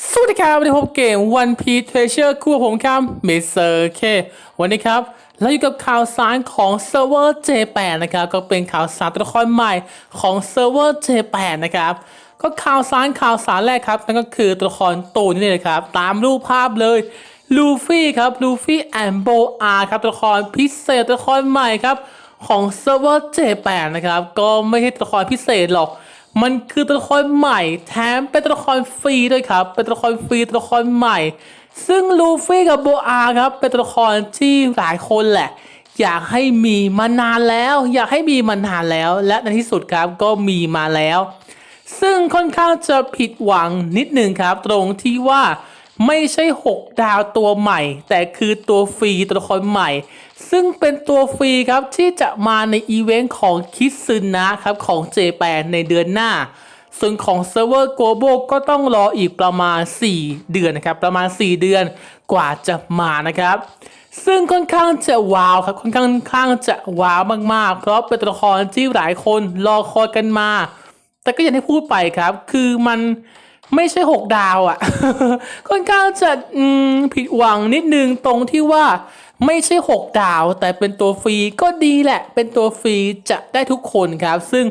สวัสดีครับวันนี้พบเกม One Piece Treasure คู่ผมครับเมเซอร์เควันนี้ครับเราอยู่กับข่าวสารของเซิร์ฟเวอร์ J8 นะครับ ก็เป็นข่าวสารตัวละครใหม่ของเซิร์ฟเวอร์ J8 นะครับก็ข่าวสารข่าวสารแรกครับ นั่นก็คือตัวละครตูนนี่เลยครับ ตามรูปภาพเลยลูฟี่ครับลูฟี่แอนโบอาครับตัวละครพิเศษตัวละครใหม่ครับของเซิร์ฟเวอร์ J8 นะครับ ก็ไม่ใช่ตัวละครพิเศษหรอก มันคือตัวละครใหม่แถมเป็นตัวละครฟรีด้วยครับ เป็นตัวละครฟรีตัวละครใหม่ ซึ่งลูฟี่กับโบอาครับเป็นตัวละครที่หลายคนแหละ อยากให้มีมานานแล้ว อยากให้มีมานานแล้ว และในที่สุดครับก็มีมาแล้ว ซึ่งค่อนข้างจะผิดหวังนิดหนึ่งครับ ตรงที่ว่าไม่ใช่ 6 ดาวตัวใหม่ แต่คือตัวฟรีตัวละครใหม่ ซึ่งเป็นตัวฟรีครับที่จะมาในอีเวนต์ของคิซึนะครับของ J8 ในเดือนหน้า ส่วนของเซิร์ฟเวอร์ Global ก็ต้องรออีกประมาณ 4 เดือนนะครับ ประมาณ 4 เดือนกว่าจะมานะครับ ซึ่งค่อนข้างจะว้าวครับค่อนข้างข้างจะว้าวมากๆ เพราะเป็นตัวละครที่หลายคนรอคอยกันมา แต่ก็อย่างที่พูดไปครับ คือมันไม่ใช่ 6 ดาวอะ่ะ ค่อนข้างจะผิดหวังนิดนึงตรงที่ว่า ไม่ใช่ 6 ดาวแต่เป็นตัวฟรีก็ดีแหละ เป็นตัวฟรีจะได้ทุกคนครับ ซึ่ง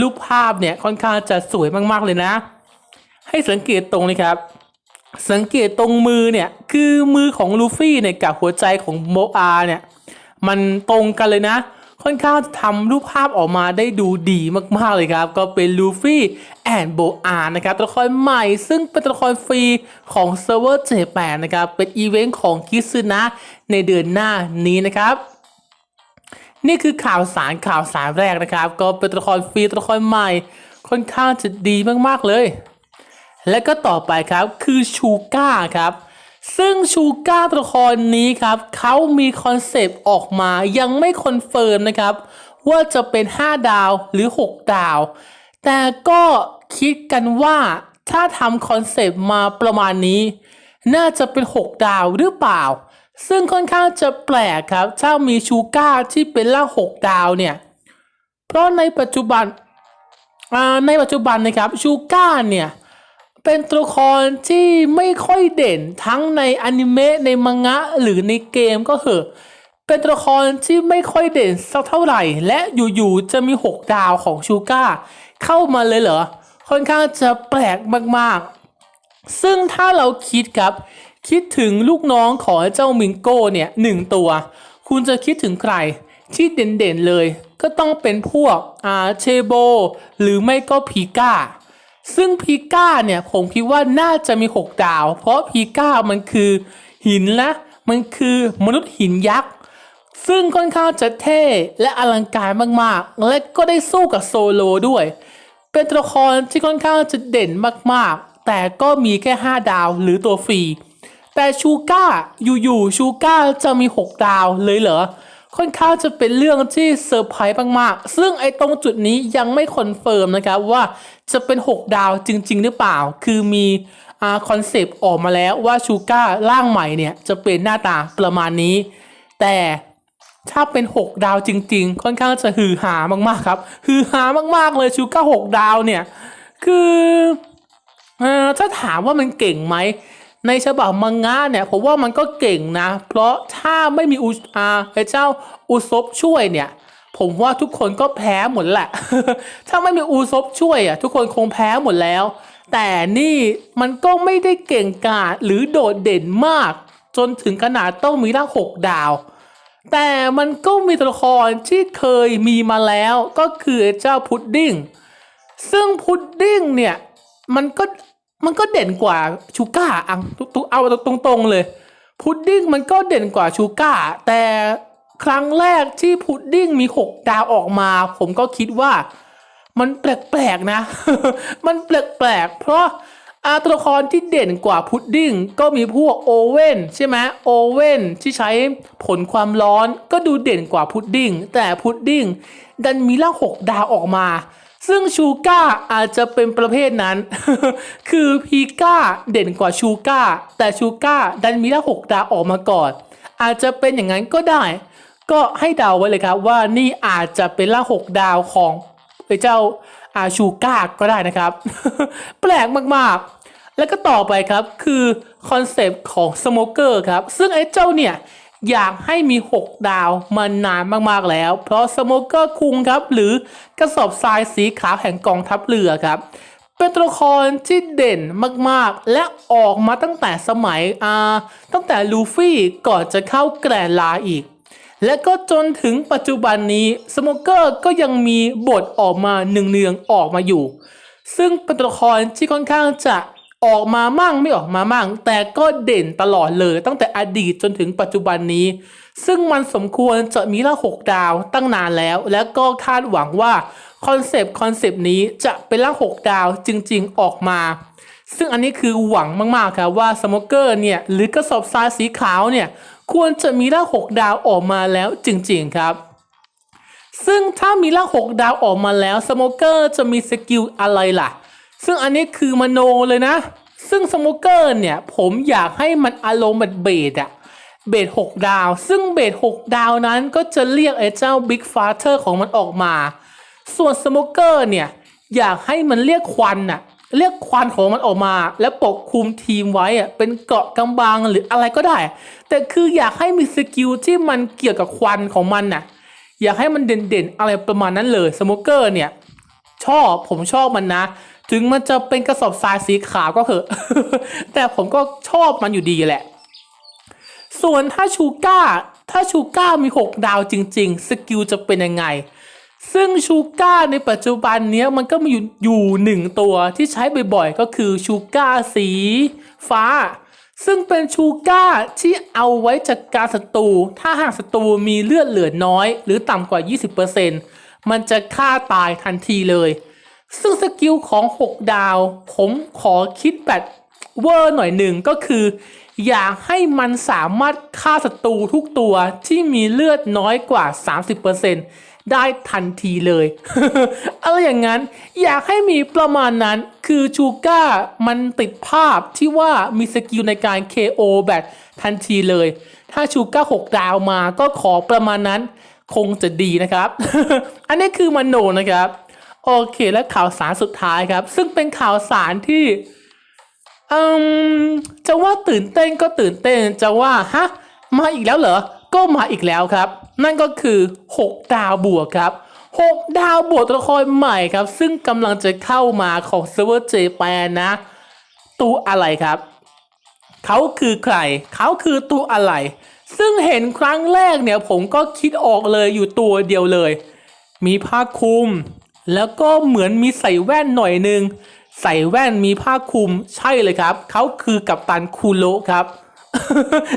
รูปภาพเนี่ยค่อนข้างจะสวยมากๆเลยนะ ให้สังเกตตรงนี้ครับ สังเกตตรงมือเนี่ยคือมือของลูฟี่เนี่ยกับหัวใจของโมอาเนี่ยมันตรงกันเลยนะ ค่อนข้างทำรูปภาพออกมาได้ดูดีมากๆเลยครับ ก็เป็นลูฟี่แอนโบอานะครับตัวละครใหม่ซึ่งเป็นตัวละครฟรีของเซิร์ฟเวอร์เจแปนนะครับ เป็นอีเวนต์ของคิซึนะในเดือนหน้านี้นะครับนี่คือข่าวสารข่าวสารแรกนะครับ ก็เป็นตัวละครฟรีตัวละครใหม่ ค่อนข้างจะดีมากๆเลย และก็ต่อไปครับคือชูก้าครับ ซึ่งชูก้าตัวละครนี้ครับเขามีคอนเซปต์ออกมายังไม่คอนเฟิร์มนะครับ ว่าจะเป็น 5 ดาวหรือ 6 ดาว แต่ก็คิดกันว่าถ้าทำคอนเซปต์มาประมาณนี้ น่าจะเป็น 6 ดาวหรือเปล่า ซึ่งค่อนข้างจะแปลกครับ ถ้ามีชูก้าที่เป็นล่าง 6 ดาวเนี่ย เพราะในปัจจุบันในปัจจุบันนะครับชูก้าเนี่ย เป็นตัวละครที่ไม่ค่อยเด่นทั้งในอนิเมะในมังงะหรือในเกมก็เหอะ เป็นตัวละครที่ไม่ค่อยเด่นสักเท่าไหร่ และอยู่ๆจะมี 6 ดาวของชูก้าเข้ามาเลยเหรอ ค่อนข้างจะแปลกมากๆ ซึ่งถ้าเราคิดครับ คิดถึงลูกน้องของเจ้ามิงโก้เนี่ยหนึ่งตัว คุณจะคิดถึงใครที่เด่นๆเลย ก็ต้องเป็นพวกอาเชโบ หรือไม่ก็พีก้า ซึ่งพีก้าเนี่ยผมคิดว่าน่าจะมี 6 ดาว เพราะพีก้ามันคือหินละมันคือมนุษย์หินยักษ์ ซึ่งค่อนข้างจะเท่และอลังการมากๆ และก็ได้สู้กับโซโลด้วย เป็นตัวละครที่ค่อนข้างจะเด่นมากๆ แต่ก็มีแค่ 5 ดาวหรือตัวฟรี แต่ชูก้าอยู่ๆชูก้าจะมี 6 ดาวเลยเหรอ ค่อนข้างจะเป็นเรื่องที่เซอร์ไพรส์มากๆ ซึ่งไอ้ตรงจุดนี้ยังไม่คอนเฟิร์มนะครับว่าจะเป็น 6 ดาวจริง ๆ หรือเปล่า คือมีอคอนเซปต์ออกมาแล้วว่าชูก้าร่างใหม่เนี่ยจะเป็นหน้าตาประมาณนี้ แต่ถ้าเป็น 6 ดาวจริง ๆ ค่อนข้างจะฮือฮามากๆครับฮือฮามากๆเลยชูก้า6ดาวเนี่ยคืออถ้าถามว่ามันเก่งไหม ในฉบับมังงะเนี่ยผมว่ามันก็เก่งนะ เพราะถ้าไม่มีอุอาเจ้าอุซบช่วยเนี่ย ผมว่าทุกคนก็แพ้หมดแหละ ถ้าไม่มีอูซบช่วยอะทุกคนคงแพ้หมดแล้ว แต่นี่มันก็ไม่ได้เก่งกาจหรือโดดเด่นมาก จนถึงขนาดต้องมีร่างหกดาว แต่มันก็มีตัวละครที่เคยมีมาแล้วก็คือเจ้าพุดดิ้งซึ่งพุดดิ้งเนี่ยมันก็ มันก็เด่นกว่าชูก้าอังตุเอาตรงๆเลย พุดดิ้งมันก็เด่นกว่าชูก้า แต่ครั้งแรกที่พุดดิ้งมี 6 ดาวออกมา ผมก็คิดว่า มันแปลกๆนะ มันแปลกๆเพราะอาตัวละครที่เด่นกว่าพุดดิ้งก็มีพวกโอเว่นใช่ไหมโอเว่นที่ใช้ผลความร้อนก็ดูเด่นกว่าพุดดิ้งแต่พุดดิ้งดันมีล่างหกดาวออกมา ซึ่งชูก้าอาจจะเป็นประเภทนั้น คือพีก้าเด่นกว่าชูก้า แต่ชูก้าดันมีล่หกดาวออกมาก่อน อาจจะเป็นอย่างนั้นก็ได้ ก็ให้เดาไว้เลยครับว่านี่อาจจะเป็นล่าหกดาวของไอ้เจ้าอาชูก้าก็ได้นะครับ แปลกมากๆ แล้วก็ต่อไปครับคือคอนเซปต์ของสโมเกอร์ครับ ซึ่งไอ้เจ้าเนี่ย อยากให้มี 6 ดาวมานานมากๆแล้ว เพราะสโมเกอร์คุงครับ หรือกระสอบทรายสีขาวแห่งกองทัพเรือครับ เป็นตัวละครที่เด่นมากๆ และออกมาตั้งแต่สมัยอาตั้งแต่ลูฟี่ก่อนจะเข้าแกรนลาอีก และก็จนถึงปัจจุบันนี้สโมเกอร์ก็ยังมีบทออกมาหนึ่งเนืองออกมาอยู่ ซึ่งเป็นตัวละครที่ค่อนข้างจะ ออกมามั่งไม่ออกมามั่ง แต่ก็เด่นตลอดเลยตั้งแต่อดีตจนถึงปัจจุบันนี้ ซึ่งมันสมควรจะมีละหกดาวตั้งนานแล้ว และก็คาดหวังว่าคอนเซปต์คอนเซปต์นี้จะเป็นละหกดาวจริง ๆออกมา ซึ่งอันนี้คือหวังมากๆครับว่าสโมเกอร์เนี่ยหรือกระสอบทรายสีขาวเนี่ยควรจะมีละหกดาวออกมาแล้วจริง ๆครับซึ่งถ้ามีละหกดาวออกมาแล้วสโมเกอร์จะมีสกิลอะไรล่ะ ซึ่งอันนี้คือมโนเลยนะ ซึ่งสโมเกอร์เนี่ย ผมอยากให้มันอารมณ์แบบเบสอะเบสหกดาว ซึ่งเบสหกดาวนั้นก็จะเรียกไอ้เจ้าบิ๊กฟาเธอร์ของมันออกมา ส่วนสโมเกอร์เนี่ย อยากให้มันเรียกควันน่ะเรียกควันของมันออกมา แล้วปกคลุมทีมไว้อะเป็นเกาะกำบังหรืออะไรก็ได้ แต่คืออยากให้มีสกิลที่มันเกี่ยวกับควันของมันน่ะอยากให้มันเด่นๆ อะไรประมาณนั้นเลยสโมเกอร์เนี่ย ชอบผมชอบมันนะ ถึงมันจะเป็นกระสอบทรายสีขาวก็เถอะ แต่ผมก็ชอบมันอยู่ดีแหละ ส่วนถ้าชูก้า ถ้าชูก้ามี 6 ดาวจริง ๆ สกิลจะเป็นยังไง ซึ่งชูก้าในปัจจุบันเนี้ยมันก็มีอยู่อยู่หนึ่งตัวที่ใช้บ่อยๆ ก็คือชูก้าสีฟ้า ซึ่งเป็นชูก้าที่เอาไว้จัดการศัตรูถ้าหากศัตรูมีเลือดเหลือน้อย หรือต่ำกว่า 20%มันจะฆ่าตายทันทีเลย ซึ่งสกิลของ 6 ดาว ผมขอคิดแบบเวอร์หน่อยหนึ่งก็คือ อยากให้มันสามารถฆ่าศัตรูทุกตัวที่มีเลือดน้อยกว่า 30%ได้ทันทีเลย อะไรอย่างนั้น อยากให้มีประมาณนั้นคือชูก้ามันติดภาพที่ว่ามีสกิลในการ KO แบบทันทีเลย ถ้าชูก้า 6 ดาวมาก็ขอประมาณนั้น คงจะดีนะครับ อันนี้คือมโนนะครับ โอเค และข่าวสารสุดท้ายครับ ซึ่งเป็นข่าวสารที่อืมจะว่าตื่นเต้นก็ตื่นเต้นจะว่าฮะมาอีกแล้วเหรอ ก็มาอีกแล้วครับ นั่นก็คือ 6 ดาวบวกครับ 6 ดาวบวกตัวละครใหม่ครับ ซึ่งกำลังจะเข้ามาของเซิร์ฟเวอร์เจแปนนะ ตัวอะไรครับ เขาคือใคร เขาคือตัวอะไร ซึ่งเห็นครั้งแรกเนี่ยผมก็คิดออกเลยอยู่ตัวเดียวเลย มีผ้าคลุม แล้วก็เหมือนมีใส่แว่นหน่อยนึง ใส่แว่นมีผ้าคลุมใช่เลยครับ เขาคือกัปตันคูโรครับ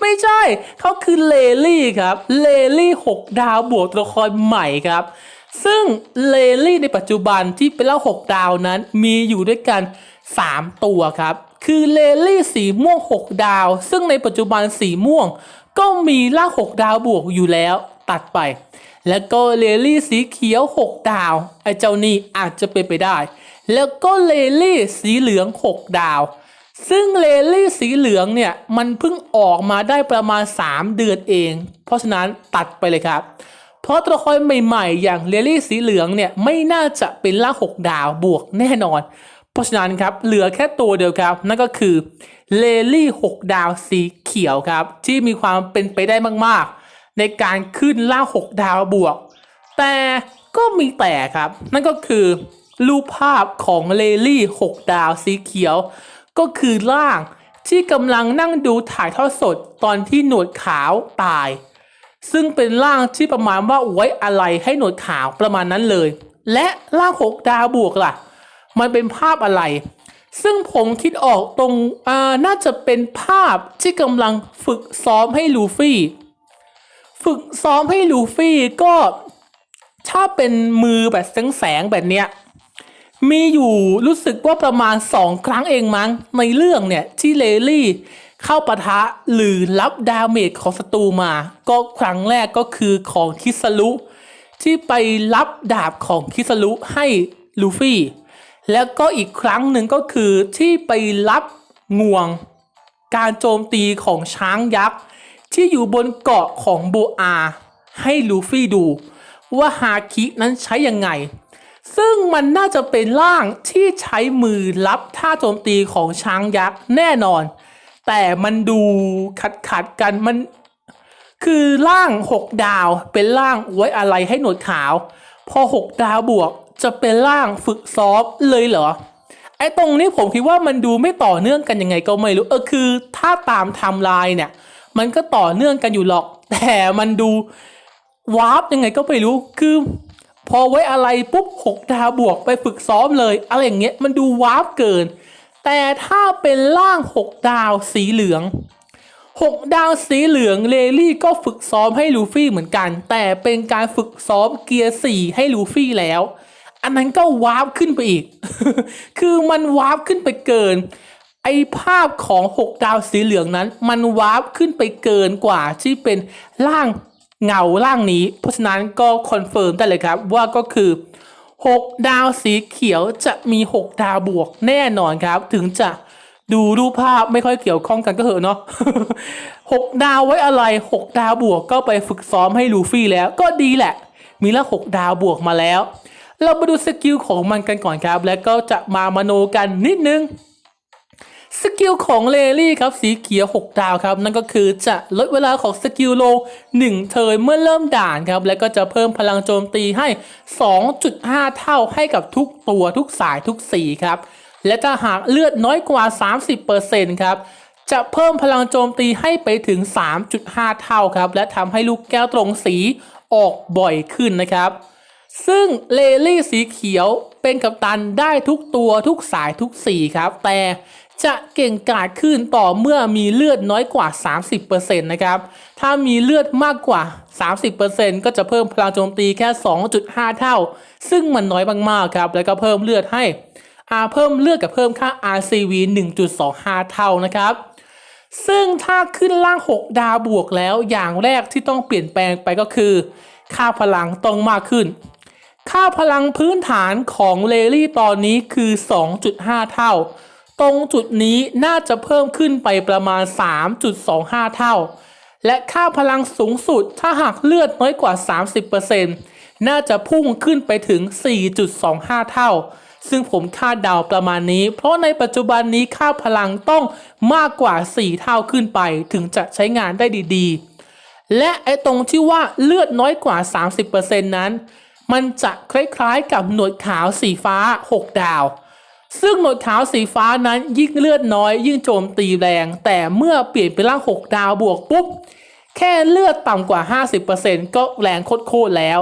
ไม่ใช่ เขาคือเลลี่ครับ เลลี่หกดาวบวกตัวละครใหม่ครับ ซึ่งเลลี่ในปัจจุบันที่เป็นเล่าหกดาวนั้นมีอยู่ด้วยกัน 3 ตัวครับ คือเลลี่สีม่วง 6 ดาว ซึ่งในปัจจุบันสีม่วง ก็มีล่า6ดาวบวกอยู่แล้วตัดไป แล้วก็เลลี่สีเขียว 6 ดาว ไอ้เจ้านี่อาจจะเป็นไปได้ แล้วก็เลลี่สีเหลือง 6 ดาว ซึ่งเลลี่สีเหลืองเนี่ยมันเพิ่งออกมาได้ประมาณ 3 เดือนเอง เพราะฉะนั้นตัดไปเลยครับ เพราะตัวละครใหม่ๆ อย่างเลลี่สีเหลืองเนี่ยไม่น่าจะเป็นล่า 6 ดาวบวกแน่นอนเพราะฉะนั้นครับเหลือแค่ตัวเดียวครับ นั่นก็คือเลลี่ 6 ดาวสีเขียวครับ ที่มีความเป็นไปได้มากๆ ในการขึ้นล่า 6 ดาวบวก แต่ก็มีแต่ครับ นั่นก็คือรูปภาพของเลลี่ 6 ดาวสีเขียว ก็คือร่างที่กำลังนั่งดูถ่ายทอดสดตอนที่หนวดขาวตาย ซึ่งเป็นร่างที่ประมาณว่าไว้อะไรให้หนวดขาวประมาณนั้นเลย และร่างหกดาวบวกล่ะ มันเป็นภาพอะไร ซึ่งผมคิดออกตรงอ่าน่าจะเป็นภาพที่กำลังฝึกซ้อมให้ลูฟี่ ฝึกซ้อมให้ลูฟี่ก็ถ้าเป็นมือแบบแสงๆแบบเนี้ยมีอยู่รู้สึกว่าประมาณสองครั้งเองมั้งในเรื่องเนี่ยที่เลลี่เข้าปะทะหรือรับดาเมจของศัตรูมา ก็ครั้งแรกก็คือของคิสลุ ที่ไปรับดาบของคิสลุให้ลูฟี่ แล้วก็อีกครั้งหนึ่งก็คือที่ไปรับงวง การโจมตีของช้างยักษ์ ที่อยู่บนเกาะของโบอา ให้ลูฟี่ดู ว่าฮาคินั้นใช้ยังไง ซึ่งมันน่าจะเป็นร่างที่ใช้มือรับท่าโจมตีของช้างยักษ์แน่นอน แต่มันดูขัดขัดกันมัน คือร่าง6ดาวเป็นร่างไว้อะไรให้หนวดขาว พอ6ดาวบวกจะเป็นร่างฝึกซ้อมเลยเหรอไอ้ตรงนี้ผมคิดว่ามันดูไม่ต่อเนื่องกันยังไงก็ไม่รู้เออคือ ถ้าตามไทม์ไลน์เนี่ย มันก็ต่อเนื่องกันอยู่หรอก แต่มันดูวาร์ปยังไงก็ไม่รู้คือ พอไว้อะไรปุ๊บ6ดาวบวกไปฝึกซ้อมเลย อะไรอย่างเงี้ยมันดูวาร์ปเกิน แต่ถ้าเป็นร่าง6ดาวสีเหลือง6ดาวสีเหลืองเลลี่ก็ฝึกซ้อมให้ลูฟี่เหมือนกัน แต่เป็นการฝึกซ้อมเกียร์4ให้ลูฟี่แล้ว อันนั้นก็วาร์ปขึ้นไปอีก คือมันวาร์ปขึ้นไปเกิน ไอภาพของ 6 ดาวสีเหลืองนั้น มันวาร์ปขึ้นไปเกินกว่าที่เป็นร่างเงาร่างนี้ เพราะฉะนั้นก็คอนเฟิร์มได้เลยครับว่าก็คือ 6 ดาวสีเขียวจะมี 6 ดาวบวกแน่นอนครับ ถึงจะดูรูปภาพไม่ค่อยเกี่ยวข้องกันก็เหอะเนาะ6ดาวไว้อะไร 6 ดาวบวกก็ไปฝึกซ้อมให้ลูฟี่แล้วก็ดีแหละ มีละ 6 ดาวบวกมาแล้ว เรามาดูสกิลของมันกันก่อนครับ แล้วก็จะมามโนกันนิดนึง สกิลของเลลี่ครับสีเขียว 6 ดาวครับ นั่นก็คือจะลดเวลาของสกิลลง 1 เทิร์นเมื่อเริ่มด่านครับ แล้วก็จะเพิ่มพลังโจมตีให้ 2.5 เท่าให้กับทุกตัวทุกสายทุกสีครับ และถ้าหากเลือดน้อยกว่า 30%ครับจะเพิ่มพลังโจมตีให้ไปถึง 3.5 เท่าครับ และทำให้ลูกแก้วตรงสีออกบ่อยขึ้นนะครับ ซึ่งเลลี่สีเขียวเป็นกัปตันได้ทุกตัวทุกสายทุกสีครับ แต่ จะเก่งกาจขึ้นต่อเมื่อมีเลือดน้อยกว่า 30%นะครับ ถ้ามีเลือดมากกว่า 30%ก็จะเพิ่มพลังโจมตีแค่ 2.5 เท่า ซึ่งมันน้อยมากๆครับ แล้วก็เพิ่มเลือดให้อาเพิ่มเลือดกับเพิ่มค่า RCV 1.25 เท่านะครับ ซึ่งถ้าขึ้นล่าง 6 ดาวบวกแล้วอย่างแรกที่ต้องเปลี่ยนแปลงไปก็คือ ค่าพลังต้องมากขึ้น ค่าพลังพื้นฐานของเลลี่ตอนนี้คือ 2.5 เท่า ตรงจุดนี้น่าจะเพิ่มขึ้นไปประมาณ 3.25 เท่า และค่าพลังสูงสุดถ้าหากเลือดน้อยกว่า 30%น่าจะพุ่งขึ้นไปถึง 4.25 เท่า ซึ่งผมคาดเดาประมาณนี้ เพราะในปัจจุบันนี้ค่าพลังต้องมากกว่า 4 เท่าขึ้นไป ถึงจะใช้งานได้ดีๆ และไอ้ตรงที่ว่าเลือดน้อยกว่า 30%นั้น มันจะคล้ายๆกับหนวดขาวสีฟ้า 6 ดาว ซึ่งหนวดขาวสีฟ้านั้นยิ่งเลือดน้อย ยิ่งโจมตีแรง แต่เมื่อเปลี่ยนเป็นร่าง6ดาวบวกปุ๊บ แค่เลือดต่ำกว่า 50%ก็แรงโคตรแล้ว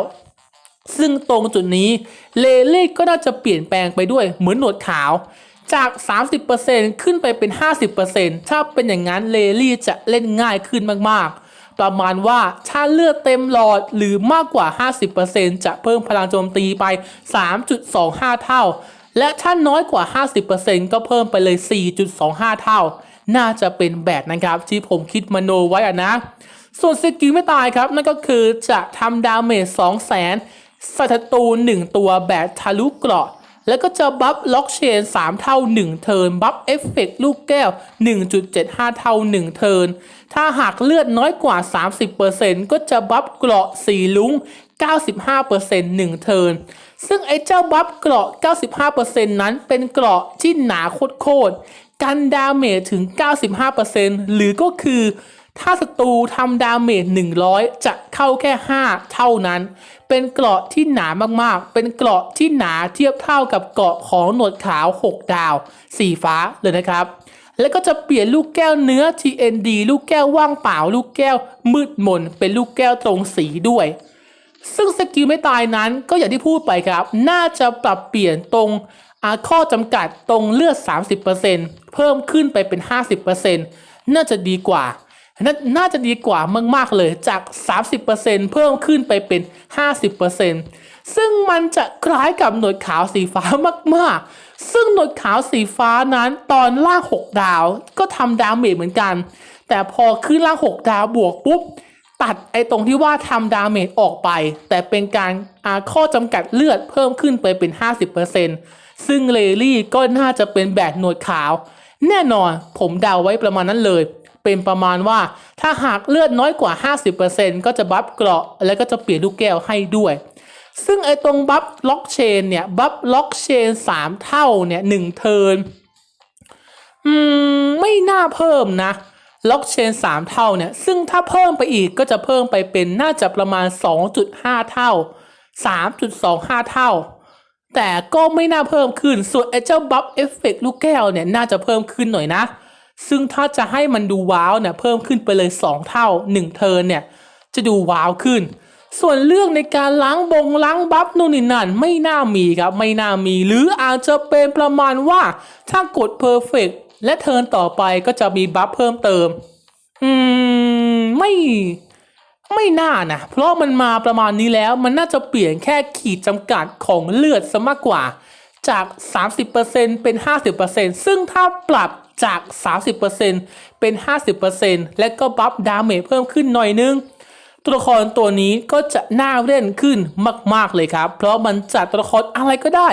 ซึ่งตรงจุดนี้เลเล่ก็น่าจะเปลี่ยนแปลงไปด้วยเหมือนหนวดขาว จาก 30%ขึ้นไปเป็น 50%ถ้าเป็นอย่างนั้นเลลี่จะเล่นง่ายขึ้นมากๆประมาณว่าถ้าเลือดเต็มหลอดหรือมากกว่า 50%จะเพิ่มพลังโจมตีไป 3.25 เท่า และถ้าน้อยกว่า 50%ก็เพิ่มไปเลย 4.25 เท่า น่าจะเป็นแบบนะครับ ที่ผมคิดมโนไว้อะนะ ส่วนสกิลไม่ตายครับ นั่นก็คือจะทำดาเมจ2 0 0 0 0 0ส่ศัตรู1ตัวแบบทะลุเกราะ แล้วก็จะบัฟล็อกเชน 3 เท่า 1 เทิร์นบัฟเอฟเฟกลูกแก้ว 1.75 เท่า 1 เทิร์นถ้าหากเลือดน้อยกว่า 30%ก็จะบัฟเกราะ4ลุ้ง 95% 1 เทิร์น ซึ่งไอ้เจ้าบัฟเกราะ 95%นั้นเป็นเกราะที่หนาโคตรๆกันดาเมจถึง 95%หรือก็คือถ้าศัตรูทำดาเมจ 100 จะเข้าแค่ 5 เท่านั้น เป็นเกราะที่หนามากๆ เป็นเกราะที่หนาเทียบเท่ากับเกราะของหนวดขาว 6 ดาว สีฟ้าเลยนะครับ แล้วก็จะเปลี่ยนลูกแก้วเนื้อ TND ลูกแก้วว่างเปล่า ลูกแก้วมืดมน เป็นลูกแก้วตรงสีด้วย ซึ่งสกิลไม่ตายนั้นก็อย่างที่พูดไปครับ น่าจะปรับเปลี่ยนตรงข้อจำกัดตรงเลือด 30%เพิ่มขึ้นไปเป็น 50%น่าจะดีกว่านาน่าจะดีกว่ามาก ๆ เลยจาก 30%เพิ่มขึ้นไปเป็น 50%ซึ่งมันจะคล้ายกับหนวดขาวสีฟ้ามาก ๆ ซึ่งหนวดขาวสีฟ้านั้นตอนล่าง 6 ดาวก็ทำดาเมจเหมือนกัน แต่พอขึ้นล่าง 6 ดาวบวกปุ๊บ ตัดไอ้ตรงที่ว่าทำดาเมจออกไป แต่เป็นการอาข้อจำกัดเลือดเพิ่มขึ้นไปเป็น 50%ซึ่งเลลี่ก็น่าจะเป็นแบบหนวดขาว แน่นอนผมเดาไว้ประมาณนั้นเลย เป็นประมาณว่าถ้าหากเลือดน้อยกว่า 50%ก็จะบัฟเกราะ แล้วก็จะเปลี่ยนลูกแก้วให้ด้วย ซึ่งไอ้ตรงบัฟล็อกเชนเนี่ย บัฟล็อกเชนสามเท่าเนี่ยหนึ่งเทิร์นอืมไม่น่าเพิ่มนะ ล็อกเชนสามเท่าเนี่ย ซึ่งถ้าเพิ่มไปอีกก็จะเพิ่มไปเป็นน่าจะประมาณ 2.5 เท่า 3.25 เท่า แต่ก็ไม่น่าเพิ่มขึ้น ส่วนไอ้เจ้าบัฟเอฟเฟกลูกแก้วเนี่ย น่าจะเพิ่มขึ้นหน่อยนะ ซึ่งถ้าจะให้มันดูว้าวเนี่ย เพิ่มขึ้นไปเลย 2 เท่า 1 เทิร์นเนี่ย จะดูว้าวขึ้น ส่วนเรื่องในการล้างบงล้างบัฟนู่นนี่นั่นไม่น่ามีครับ ไม่น่ามี หรืออาจจะเป็นประมาณว่าถ้ากด perfect และเทิร์นต่อไปก็จะมีบัฟเพิ่มเติม อืม ไม่ไม่น่านะ เพราะมันมาประมาณนี้แล้วมันน่าจะเปลี่ยนแค่ขีดจำกัดของเลือดซะมากกว่า จาก 30%เป็น 50%ซึ่งถ้าปรับจาก 30%เป็น 50%และก็บัฟดาเมจเพิ่มขึ้นหน่อยนึง ตัวละครตัวนี้ก็จะน่าเล่นขึ้นมาก ๆ เลยครับ เพราะมันจัดตัวละครอะไรก็ได้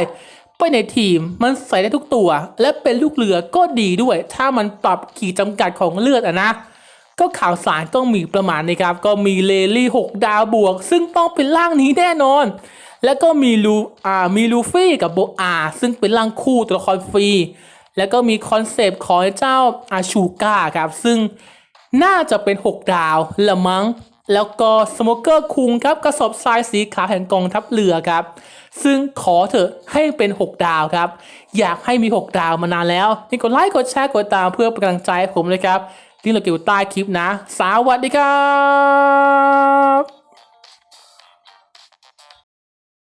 ไปในทีมมันใส่ได้ทุกตัว และเป็นลูกเรือก็ดีด้วย ถ้ามันปรับขีดจำกัดของเลือดอะนะ ก็ข่าวสารก็มีประมาณนี้ครับ ก็มีเลลี่6ดาวบวก ซึ่งต้องเป็นร่างนี้แน่นอน แล้วก็มีลูอ่ามีลูฟี่กับโบอา ซึ่งเป็นร่างคู่ตัวละครฟรี แล้วก็มีคอนเซปต์ของเจ้าอาชูก้าครับ ซึ่งน่าจะเป็น 6 ดาวละมั้งแล้วก็สโมเกอร์คุงครับกระสอบทรายสีขาวแห่งกองทัพเรือครับ ซึ่งขอเถอะให้เป็น 6 ดาวครับ อยากให้มี 6 ดาวมานานแล้วนี่กดไลค์กดแชร์กดตามเพื่อเป็นกำลังใจให้ผมเลยครับที่เราเกี่ยวใต้คลิปนะ สวัสดีครับ